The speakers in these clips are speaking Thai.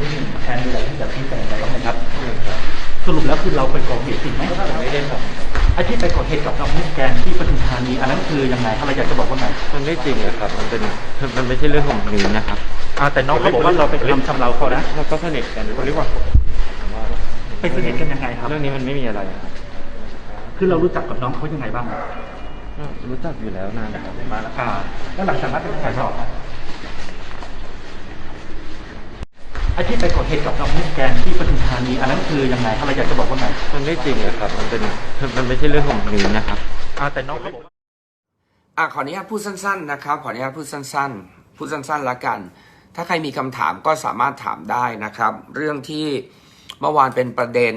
นิดหนึ่งแทนมีอะไรที่จะชี้แจงอะไรบ้างไหมครับ สรุปแล้วคือเราไปก่อเหตุจริงไหมไม่ได้ครับไอ้ที่ไปก่อเหตุกับน้องมิสแกรนด์ที่ปทุมธานีอันนั้นคือยังไงอะไรอยากจะบอกว่าไงมันไม่จริงอะครับ มันเป็นมันไม่ใช่เรื่องของหนูนะครับอ่าแต่น้องเขาบอกว่าเราไปทำชำเราเขานะเราก็สนิทกันคนเรียกว่าไปสนิทกันยังไงครับ เรื่องนี้มันไม่มีอะไรครับคือเรารู้จักกับน้องเขายังไงบ้างก็รู้จักอยู่แล้วนานนะครับมาแล้วอ่าแล้วหลังจากนั้นเป็นใครสอบ ไอ้ที่ไปก่อเหตุกับน้องมิสแกรนด์ที่ปทุมธานีอันนั้นคือยังไงอะไรอยากจะบอกว่าไงมันไม่จริงอะครับ มันเป็นมันไม่ใช่เรื่องของหนูนะครับอ่าแต่น้องเขาบอกว่าอะขออนุญาตพูดสั้นๆนะครับ ขออนุญาตพูดสั้นๆ พูดสั้นๆละกัน ถ้าใครมีคำถามก็สามารถถามได้นะครับ เรื่องที่เมื่อวานเป็นประเด็น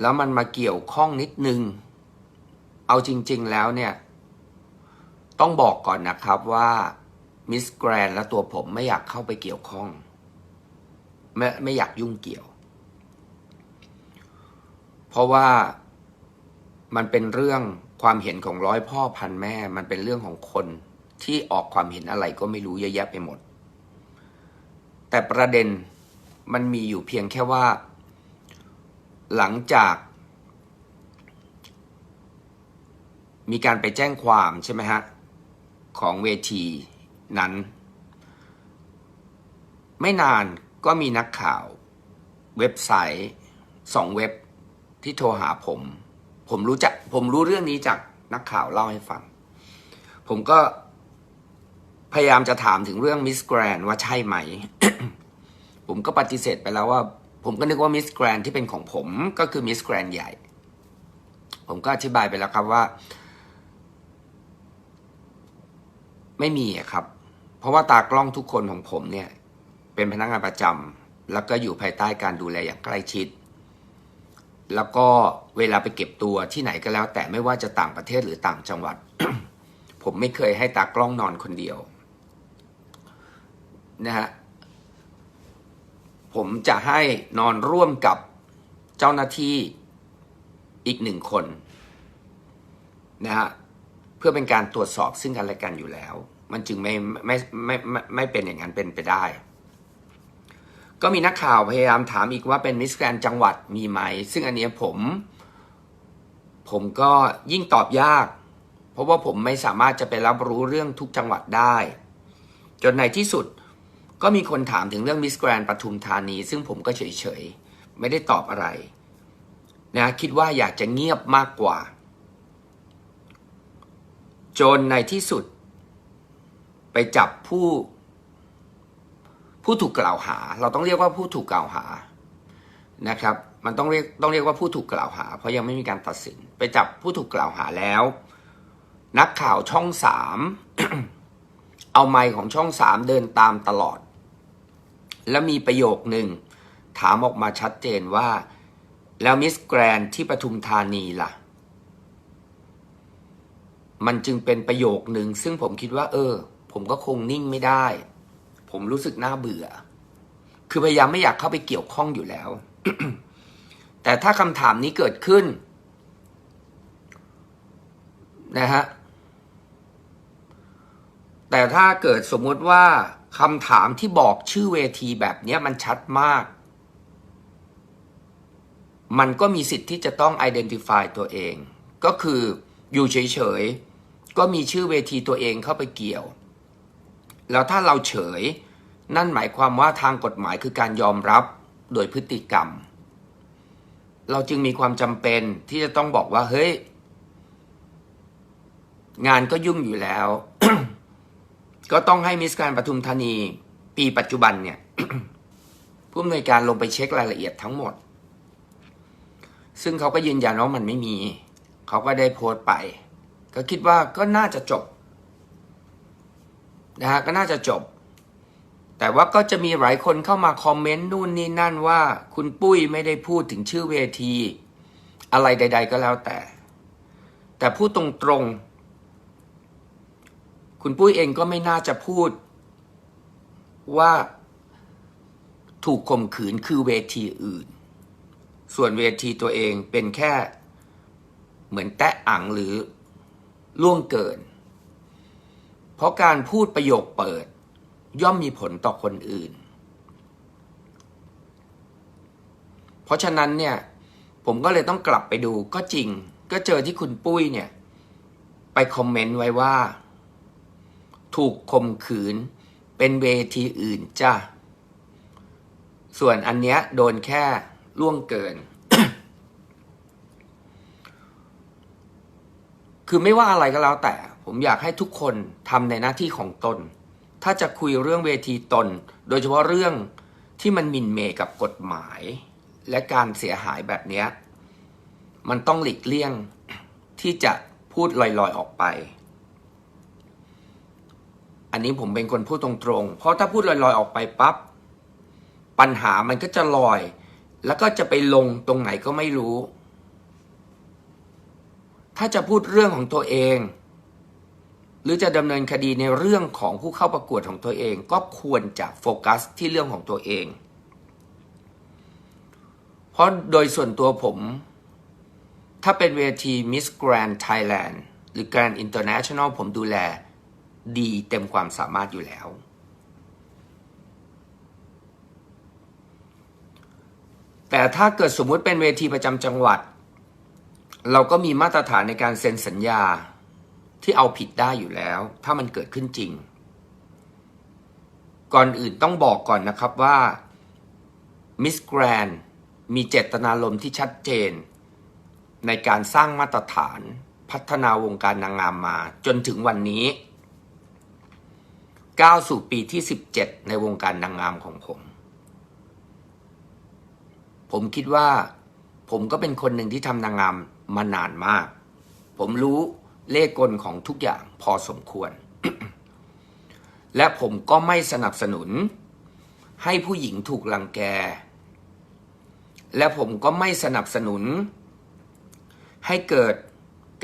แล้วมันมาเกี่ยวข้องนิดนึง เอาจริง ๆ แล้วเนี่ย ต้องบอกก่อนนะครับว่ามิสแกรนและตัวผมไม่อยากเข้าไปเกี่ยวข้อง ไม่ไม่อยากยุ่งเกี่ยว เพราะว่ามันเป็นเรื่องความเห็นของร้อยพ่อพันแม่ มันเป็นเรื่องของคนที่ออกความเห็นอะไรก็ไม่รู้เยอะแยะไปหมด แต่ประเด็นมันมีอยู่เพียงแค่ว่า หลังจาก มีการไปแจ้งความใช่ไหมฮะ ของเวทีนั้น ไม่นาน ก็มีนักข่าว เว็บไซต์สองเว็บที่โทรหาผม ผมรู้จักผมรู้เรื่องนี้จากนักข่าวเล่าให้ฟัง ผมก็พยายามจะถามถึงเรื่องมิสแกรนว่าใช่ไหม ผมก็ปฏิเสธไปแล้วว่า ผมก็นึกว่ามิสแกรนที่เป็นของผมก็คือมิสแกรนใหญ่ ผมก็อธิบายไปแล้วครับว่า ไม่มีครับ เพราะว่าตากล้องทุกคนของผมเนี่ย เป็นพนักงานประจำแล้วก็อยู่ภายใต้การดูแลอย่างใกล้ชิด แล้วก็เวลาไปเก็บตัวที่ไหนก็แล้ว แต่ไม่ว่าจะต่างประเทศหรือต่างจังหวัด ผมไม่เคยให้ตากล้องนอนคนเดียวนะฮะผมจะให้นอนร่วมกับเจ้าหน้าที่อีกหนึ่งคนนะฮะเพื่อเป็นการตรวจสอบซึ่งกันและกันอยู่แล้ว มันจึงไม่ไม่ไม่ไม่ไม่เป็นอย่างนั้นเป็นไปได้ ก็มีนักข่าวพยายามถามอีกว่าเป็นมิสแกรนจังหวัดมีไหม ซึ่งอันเนี้ยผม ผมก็ยิ่งตอบยาก เพราะว่าผมไม่สามารถจะไปรับรู้เรื่องทุกจังหวัดได้ จนในที่สุดก็มีคนถามถึงเรื่องมิสแกรนปทุมธานี ซึ่งผมก็เฉยๆ ไม่ได้ตอบอะไรนะคิดว่าอยากจะเงียบมากกว่า จนในที่สุด ไปจับผู้ ผู้ถูกกล่าวหา เราต้องเรียกว่าผู้ถูกกล่าวหานะครับ มันต้องเรียกต้องเรียกว่าผู้ถูกกล่าวหา เพราะยังไม่มีการตัดสิน ไปจับผู้ถูกกล่าวหาแล้ว นักข่าวช่องสามเอาไมค์ของช่องสามเดินตามตลอด แล้วมีประโยคหนึ่งถามออกมาชัดเจนว่า แล้วมิสแกรนที่ปทุมธานีล่ะ มันจึงเป็นประโยคหนึ่งซึ่งผมคิดว่า เออ ผมก็คงนิ่งไม่ได้ ผมรู้สึกน่าเบื่อ คือพยายามไม่อยากเข้าไปเกี่ยวข้องอยู่แล้ว แต่ถ้าคำถามนี้เกิดขึ้น นะฮะ แต่ถ้าเกิดสมมติว่าคำถามที่บอกชื่อเวทีแบบนี้มันชัดมาก มันก็มีสิทธิ์ที่จะต้อง identify ตัวเอง ก็คืออยู่เฉยๆ ก็มีชื่อเวทีตัวเองเข้าไปเกี่ยว แล้วถ้าเราเฉย นั่นหมายความว่าทางกฎหมายคือการยอมรับโดยพฤติกรรม เราจึงมีความจำเป็นที่จะต้องบอกว่าเฮ้ย งานก็ยุ่งอยู่แล้ว ก็ต้องให้มิสการปทุมธานีปีปัจจุบันเนี่ยผู้อำนวยการลงไปเช็ครายละเอียดทั้งหมด ซึ่งเขาก็ยืนยันว่ามันไม่มี เขาก็ได้โพสต์ไป ก็คิดว่าก็น่าจะจบนะฮะก็น่าจะจบ แต่ว่าก็จะมีหลายคนเข้ามาคอมเมนต์นู่นนี่นั่นว่า คุณปุ้ยไม่ได้พูดถึงชื่อเวที อะไรใด ๆ ก็แล้วแต่ แต่พูดตรงๆ คุณปุ้ยเองก็ไม่น่าจะพูด ว่าถูกข่มขืนคือเวทีอื่น ส่วนเวทีตัวเองเป็นแค่เหมือนแตะอังหรือล่วงเกิน เพราะการพูดประโยคเปิด ย่อมมีผลต่อคนอื่น เพราะฉะนั้นเนี่ย ผมก็เลยต้องกลับไปดูก็จริง ก็เจอที่คุณปุ้ยเนี่ย ไปคอมเมนต์ไว้ว่า ถูกข่มขืนเป็นเวทีอื่นจ้าส่วนอันเนี้ยโดนแค่ล่วงเกิน คือไม่ว่าอะไรก็แล้วแต่ ผมอยากให้ทุกคนทำในหน้าที่ของตน ถ้าจะคุยเรื่องเวทีตน โดยเฉพาะเรื่องที่มันมินเมกับกฎหมาย และการเสียหายแบบนี้ มันต้องหลีกเลี่ยงที่จะพูดลอยๆออกไป อันนี้ผมเป็นคนพูดตรงๆ เพราะถ้าพูดลอยๆออกไปปั๊บปัญหามันก็จะลอย แล้วก็จะไปลงตรงไหนก็ไม่รู้ ถ้าจะพูดเรื่องของตัวเอง หรือจะดำเนินคดีในเรื่องของผู้เข้าประกวดของตัวเอง ก็ควรจะโฟกัสที่เรื่องของตัวเอง เพราะโดยส่วนตัวผม ถ้าเป็นเวที Miss Grand Thailand หรือ Grand International ผมดูแลดีเต็มความสามารถอยู่แล้ว แต่ถ้าเกิดสมมุติเป็นเวทีประจำจังหวัด เราก็มีมาตรฐานในการเซ็นสัญญา ที่เอาผิดได้อยู่แล้ว ถ้ามันเกิดขึ้นจริง ก่อนอื่นต้องบอกก่อนนะครับว่า Miss Grand มีเจตนารมณ์ที่ชัดเจน ในการสร้างมาตรฐานพัฒนาวงการนางงามมา จนถึงวันนี้ก้าวสู่ปีที่ 17 ในวงการนางงามของผม ผมคิดว่า ผมก็เป็นคนหนึ่งที่ทำนางงามมานานมาก ผมรู้ เลขกลของทุกอย่างพอสมควร และผมก็ไม่สนับสนุน ให้ผู้หญิงถูกลังแก และผมก็ไม่สนับสนุน ให้เกิด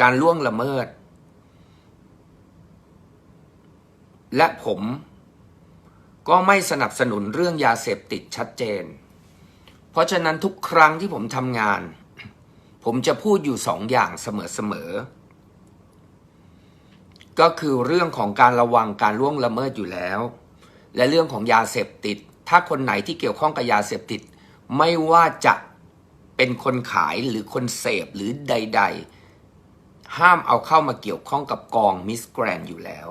การล่วงละเมิด และผมก็ไม่สนับสนุนเรื่องยาเสพติดชัดเจน เพราะฉะนั้นทุกครั้งที่ผมทำงาน ผมจะพูดอยู่สองอย่างเสมอๆ ก็คือเรื่องของการระวังการล่วงละเมิดอยู่แล้ว และเรื่องของยาเสพติด ถ้าคนไหนที่เกี่ยวข้องกับยาเสพติด ไม่ว่าจะเป็นคนขายหรือคนเสพหรือใด ๆ ห้ามเอาเข้ามาเกี่ยวข้องกับกองมิสแกรนอยู่แล้ว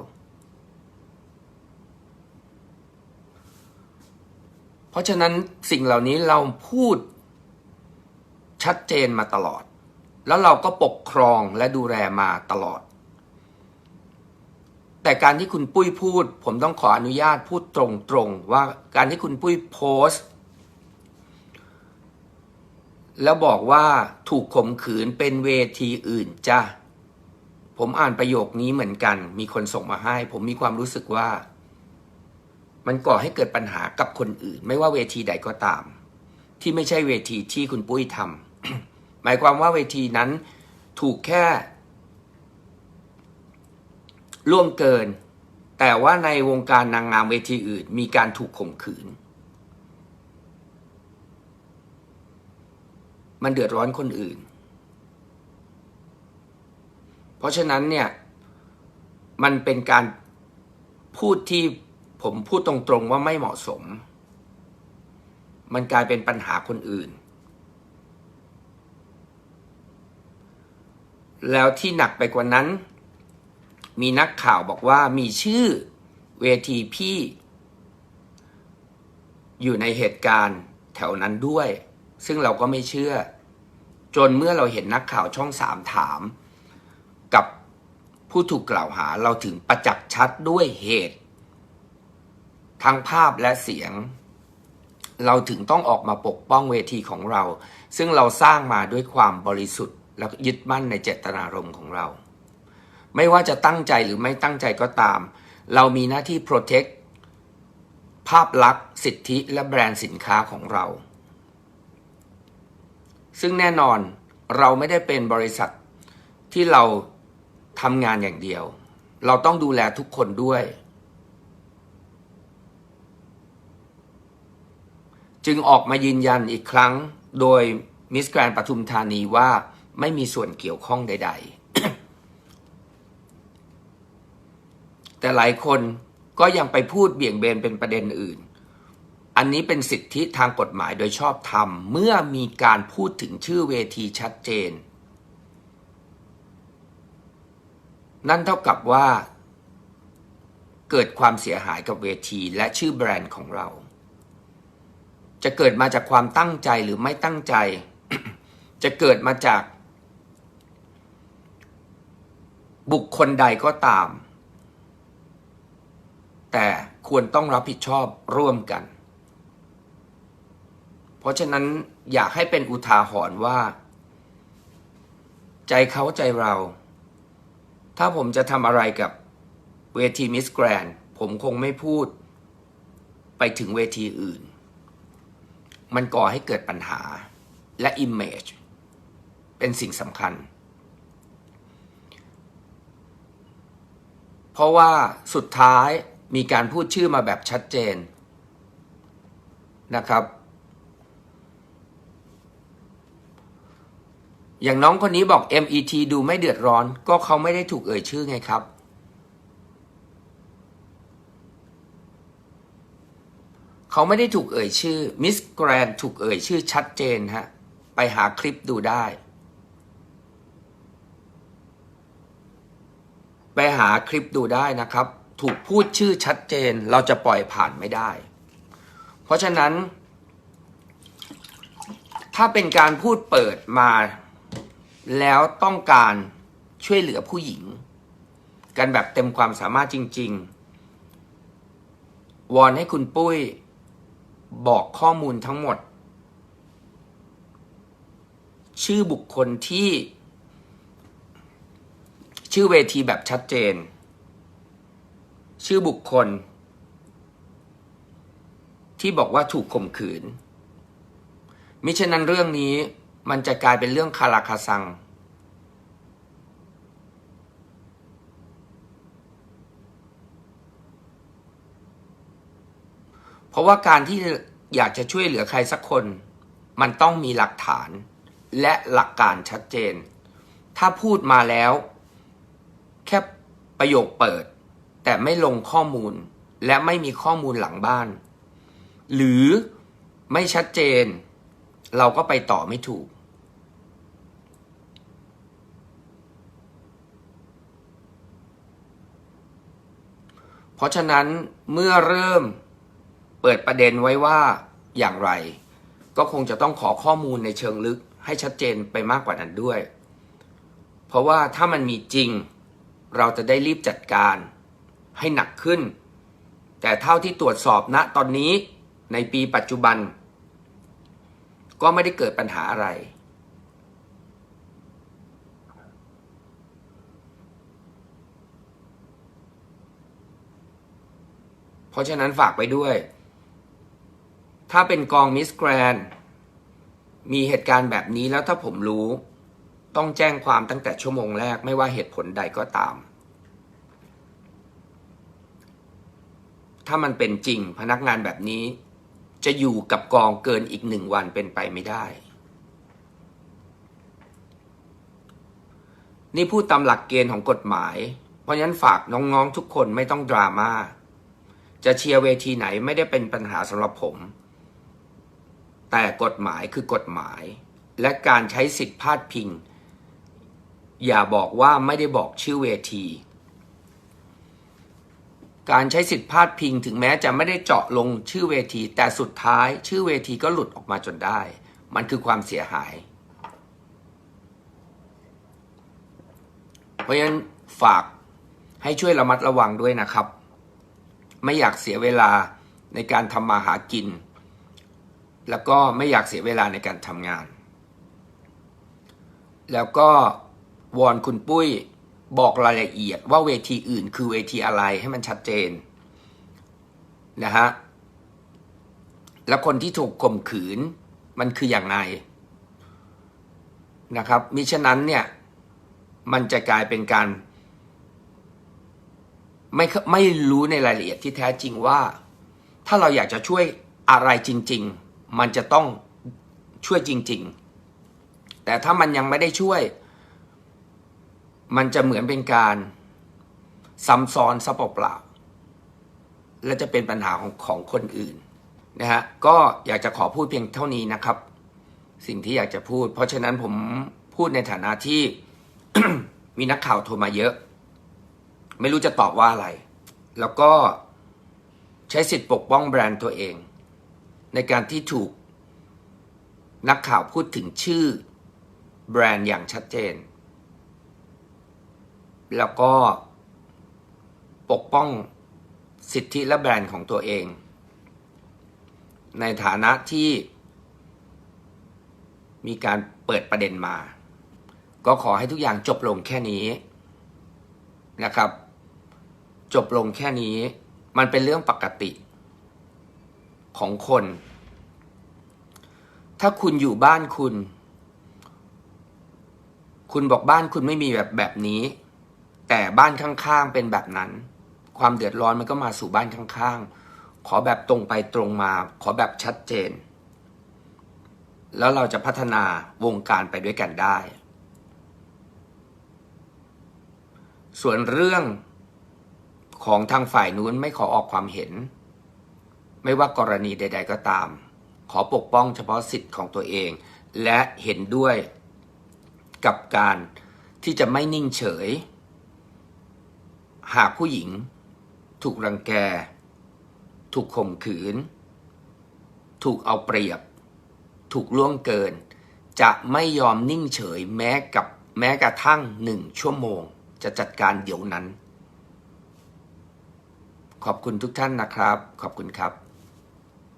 เพราะฉะนั้นสิ่งเหล่านี้เราพูดชัดเจนมาตลอด แล้วเราก็ปกครองและดูแลมาตลอด แต่การที่คุณปุ้ยพูด ผมต้องขออนุญาตพูดตรงๆ ว่าการที่คุณปุ้ยโพสต์ แล้วบอกว่าถูกข่มขืนเป็นเวทีอื่นจ้ะผมอ่านประโยคนี้เหมือนกัน มีคนส่งมาให้ ผมมีความรู้สึกว่า มันก่อให้เกิดปัญหากับคนอื่น ไม่ว่าเวทีใดก็ตาม ที่ไม่ใช่เวทีที่คุณปุ้ยทำหมายความว่าเวทีนั้นถูกแค่ ล่วงเกิน แต่ว่าในวงการนางงามเวทีอื่น มีการถูกข่มขืน มันเดือดร้อนคนอื่น เพราะฉะนั้นเนี่ย มันเป็นการพูดที่ผมพูดตรงๆว่าไม่เหมาะสม มันกลายเป็นปัญหาคนอื่น แล้วที่หนักไปกว่านั้น มีนักข่าวบอกว่ามีชื่อเวทีพี่ อยู่ในเหตุการณ์แถวนั้นด้วย ซึ่งเราก็ไม่เชื่อ จนเมื่อเราเห็นนักข่าวช่องสามถาม กับผู้ถูกกล่าวหาเราถึงประจักษ์ชัดด้วยเหตุ ทั้งภาพและเสียง เราถึงต้องออกมาปกป้องเวทีของเรา ซึ่งเราสร้างมาด้วยความบริสุทธิ์และยึดมั่นในเจตนารมณ์ของเรา ไม่ว่าจะตั้งใจหรือไม่ตั้งใจก็ตาม เรามีหน้าที่ protect ภาพลักษณ์สิทธิและแบรนด์สินค้าของเรา ซึ่งแน่นอนเราไม่ได้เป็นบริษัทที่เราทำงานอย่างเดียว เราต้องดูแลทุกคนด้วย จึงออกมายืนยันอีกครั้งโดยมิสแกรนปทุมธานีว่าไม่มีส่วนเกี่ยวข้องใด ๆ แต่หลายคนก็ยังไปพูดเบี่ยงเบนเป็นประเด็นอื่น อันนี้เป็นสิทธิทางกฎหมายโดยชอบธรรม เมื่อมีการพูดถึงชื่อเวทีชัดเจน นั่นเท่ากับว่า เกิดความเสียหายกับเวทีและชื่อแบรนด์ของเรา จะเกิดมาจากความตั้งใจหรือไม่ตั้งใจ จะเกิดมาจาก บุคคลใดก็ตาม แต่ควรต้องรับผิดชอบร่วมกัน เพราะฉะนั้นอยากให้เป็นอุทาหรณ์ว่า ใจเขาใจเรา ถ้าผมจะทำอะไรกับเวทีมิสแกรนผมคงไม่พูด ไปถึงเวทีอื่น มันก่อให้เกิดปัญหาและ Image เป็นสิ่งสำคัญ เพราะว่าสุดท้าย มีการพูดชื่อมาแบบชัดเจนนะครับ อย่างน้องคนนี้บอก MET ดูไม่เดือดร้อน ก็เขาไม่ได้ถูกเอ่ยชื่อไงครับ เขาไม่ได้ถูกเอ่ยชื่อมิสแกรนถูกเอ่ยชื่อชัดเจนฮะ ไปหาคลิปดูได้ไปหาคลิปดูได้นะครับ ถูกพูดชื่อชัดเจนเราจะปล่อยผ่านไม่ได้ เพราะฉะนั้น ถ้าเป็นการพูดเปิดมา แล้วต้องการช่วยเหลือผู้หญิง กันแบบเต็มความสามารถจริง ๆ วอนให้คุณปุ้ยบอกข้อมูลทั้งหมด ชื่อบุคคลที่ ชื่อเวทีแบบชัดเจน ชื่อบุคคล ที่บอกว่าถูกข่มขืน มิฉะนั้นเรื่องนี้มันจะกลายเป็นเรื่องคาราคาซัง เพราะว่าการที่อยากจะช่วยเหลือใครสักคน มันต้องมีหลักฐานและหลักการชัดเจน ถ้าพูดมาแล้ว แค่ประโยคเปิด แต่ไม่ลงข้อมูล และไม่มีข้อมูลหลังบ้าน หรือไม่ชัดเจน เราก็ไปต่อไม่ถูก เพราะฉะนั้นเมื่อเริ่มเปิดประเด็นไว้ว่าอย่างไร ก็คงจะต้องขอข้อมูลในเชิงลึกให้ชัดเจนไปมากกว่านั้นด้วย เพราะว่าถ้ามันมีจริง เราจะได้รีบจัดการ ให้หนักขึ้น แต่เท่าที่ตรวจสอบณตอนนี้ในปีปัจจุบัน ก็ไม่ได้เกิดปัญหาอะไร เพราะฉะนั้นฝากไปด้วย ถ้าเป็นกองมิสแกรนมีเหตุการณ์แบบนี้แล้วถ้าผมรู้ ต้องแจ้งความตั้งแต่ชั่วโมงแรกไม่ว่าเหตุผลใดก็ตาม ถ้ามันเป็นจริงพนักงานแบบนี้ จะอยู่กับกองเกินอีกหนึ่งวันเป็นไปไม่ได้ นี่พูดตามหลักเกณฑ์ของกฎหมาย เพราะฉะนั้นฝากน้องๆทุกคนไม่ต้องดราม่าจะเชียร์เวทีไหนไม่ได้เป็นปัญหาสำหรับผม แต่กฎหมายคือกฎหมาย และการใช้สิทธิพาดพิง อย่าบอกว่าไม่ได้บอกชื่อเวที การใช้สิทธิพาดพิงถึงแม้จะไม่ได้เจาะลงชื่อเวที แต่สุดท้ายชื่อเวทีก็หลุดออกมาจนได้ มันคือความเสียหาย เพราะฉะนั้นฝากให้ช่วยระมัดระวังด้วยนะครับ ไม่อยากเสียเวลาในการทำมาหากิน แล้วก็ไม่อยากเสียเวลาในการทำงาน แล้วก็วอนคุณปุ้ย บอกรายละเอียดว่าเวทีอื่นคือเวทีอะไรให้มันชัดเจนนะฮะแล้วคนที่ถูกข่มขืนมันคืออย่างไรนะครับมิฉะนั้นเนี่ยมันจะกลายเป็นการ ไม่ไม่รู้ในรายละเอียดที่แท้จริงว่า ถ้าเราอยากจะช่วยอะไรจริง ๆ มันจะต้องช่วยจริง ๆ แต่ถ้ามันยังไม่ได้ช่วย มันจะเหมือนเป็นการซ้ำซ้อนซะเปล่าๆและจะเป็นปัญหาของของคนอื่นนะฮะก็อยากจะขอพูดเพียงเท่านี้นะครับ สิ่งที่อยากจะพูด เพราะฉะนั้นผมพูดในฐานะที่มีนักข่าวโทรมาเยอะ ไม่รู้จะตอบว่าอะไร แล้วก็ใช้สิทธิ์ปกป้องแบรนด์ตัวเอง ในการที่ถูกนักข่าวพูดถึงชื่อแบรนด์อย่างชัดเจน แล้วก็ปกป้องสิทธิและแบรนด์ของตัวเอง ในฐานะที่มีการเปิดประเด็นมา ก็ขอให้ทุกอย่างจบลงแค่นี้นะครับ จบลงแค่นี้ มันเป็นเรื่องปกติของคน ถ้าคุณอยู่บ้านคุณ คุณบอกบ้านคุณไม่มีแบบแบบนี้ แต่บ้านข้างๆเป็นแบบนั้น ความเดือดร้อนมันก็มาสู่บ้านข้างๆ ขอแบบตรงไปตรงมา ขอแบบชัดเจน แล้วเราจะพัฒนาวงการไปด้วยกันได้ ส่วนเรื่องของทางฝ่ายนู้นไม่ขอออกความเห็น ไม่ว่ากรณีใด ๆ ก็ตาม ขอปกป้องเฉพาะสิทธิ์ของตัวเอง และเห็นด้วยกับการที่จะไม่นิ่งเฉย หากผู้หญิง ถูกรังแก ถูกข่มขืน ถูกเอาเปรียบ ถูกล่วงเกิน จะไม่ยอมนิ่งเฉยแม้กับแม้กระทั่งหนึ่งชั่วโมง จะจัดการเดี๋ยวนั้น ขอบคุณทุกท่านนะครับ ขอบคุณครับ